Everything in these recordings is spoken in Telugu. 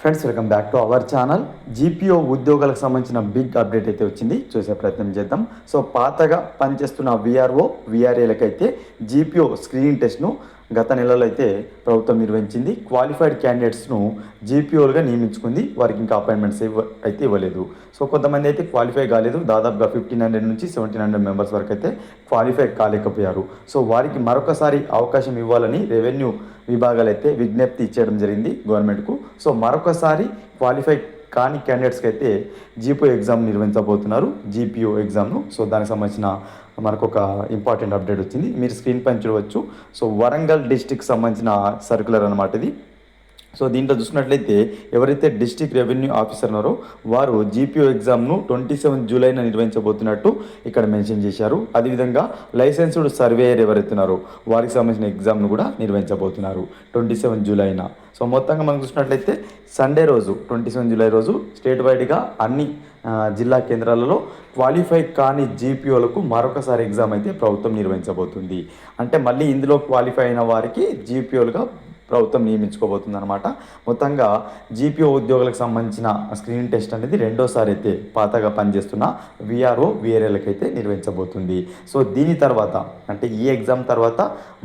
Friends welcome back to our channel GPO ఉద్యోగాలకు సంబంధించిన బిగ్ అప్డేట్ అయితే వచ్చింది. చూసే ప్రయత్నం చేద్దాం. సో పాతగా పనిచేస్తున్న విఆర్ఓ విఆర్ఏలకైతే జీపీఓ స్క్రీనింగ్ టెస్ట్ను గత నెలలో అయితే ప్రభుత్వం నిర్వహించింది. క్వాలిఫైడ్ క్యాండిడేట్స్ను జీపీఓలుగా నియమించుకుంది. వారికి ఇంకా అపాయింట్మెంట్స్ ఇవ్వ అయితే ఇవ్వలేదు. సో కొంతమంది అయితే క్వాలిఫై కాలేదు. దాదాపుగా ఫిఫ్టీన్ హండ్రెడ్ నుంచి సెవెంటీన్ హండ్రెడ్ మెంబర్స్ వరకు అయితే క్వాలిఫై కాలేకపోయారు. సో వారికి మరొకసారి అవకాశం ఇవ్వాలని రెవెన్యూ విభాగాలు అయితే విజ్ఞప్తి ఇచ్చేయడం జరిగింది గవర్నమెంట్కు. సో మరొకసారి క్వాలిఫై కాని క్యాండిడేట్స్కి అయితే జీపీఓ ఎగ్జామ్ నిర్వహించబోతున్నారు. జీపీఓ ఎగ్జామ్ను సో దానికి సంబంధించిన మనకు ఒక ఇంపార్టెంట్ అప్డేట్ వచ్చింది. మీరు స్క్రీన్ పైన చూడవచ్చు. సో వరంగల్ డిస్టిక్ సంబంధించిన సర్కులర్ అనమాట ఇది. సో దీంట్లో చూసినట్లయితే ఎవరైతే డిస్టిక్ రెవెన్యూ ఆఫీసర్ ఉన్నారో వారు జీపీఓ ఎగ్జామ్ను ట్వంటీ సెవెన్ జూలైన నిర్వహించబోతున్నట్టు ఇక్కడ మెన్షన్ చేశారు. అదేవిధంగా లైసెన్స్డ్ సర్వేయర్ ఎవరైతే ఉన్నారో వారికి సంబంధించిన ఎగ్జామ్ను కూడా నిర్వహించబోతున్నారు ట్వంటీ సెవెన్ జూలైన. సో మొత్తంగా మనం చూసినట్లయితే సండే రోజు ట్వంటీ సెవెన్ జూలై రోజు స్టేట్ వైడ్గా అన్ని జిల్లా కేంద్రాలలో క్వాలిఫై కాని జీపీఓలకు మరొకసారి ఎగ్జామ్ అయితే ప్రభుత్వం నిర్వహించబోతుంది. అంటే మళ్ళీ ఇందులో క్వాలిఫై అయిన వారికి జీపీఓలుగా ప్రభుత్వం నియమించుకోబోతుంది అనమాట మొత్తంగా జీపీఓ ఉద్యోగులకు సంబంధించిన స్క్రీనింగ్ టెస్ట్ అనేది రెండోసారి అయితే పాతగా పనిచేస్తున్న విఆర్ఓ విఆర్ఏలకు అయితే నిర్వహించబోతుంది. సో దీని తర్వాత అంటే ఈ ఎగ్జామ్ తర్వాత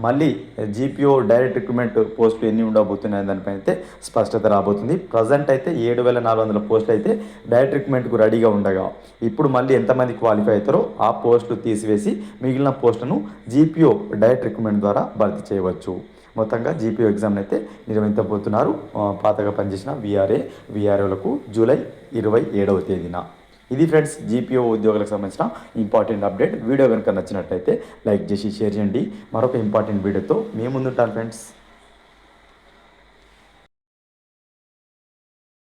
మళ్ళీ జీపీఓ డైరెక్ట్ రిక్రూట్మెంట్ పోస్టులు ఎన్ని ఉండబోతున్నాయి దానిపైన అయితే స్పష్టత రాబోతుంది. ప్రజెంట్ అయితే ఏడు వేల నాలుగు వందల పోస్టులు అయితే డైరెక్ట్ రిక్రూట్మెంట్కు రెడీగా ఉండగా ఇప్పుడు మళ్ళీ ఎంతమంది క్వాలిఫై అవుతారో ఆ పోస్టులు తీసివేసి మిగిలిన పోస్టులను జీపీఓ డైరెక్ట్ రిక్రూట్మెంట్ ద్వారా భర్తీ చేయవచ్చు. మొత్తంగా జీపీఓ ఎగ్జామ్ని అయితే నిర్వహించబోతున్నారు. పాతగా పనిచేసిన విఆర్ఏ వీఆర్ఏలకు జూలై ఇరవై ఏడవ తేదీన. ఇది ఫ్రెండ్స్ జీపీఓ ఉద్యోగులకు సంబంధించిన ఇంపార్టెంట్ అప్డేట్. వీడియో కనుక నచ్చినట్లయితే లైక్ చేసి షేర్ చేయండి. మరొక ఇంపార్టెంట్ వీడియోతో మేము ముందుంటాను ఫ్రెండ్స్.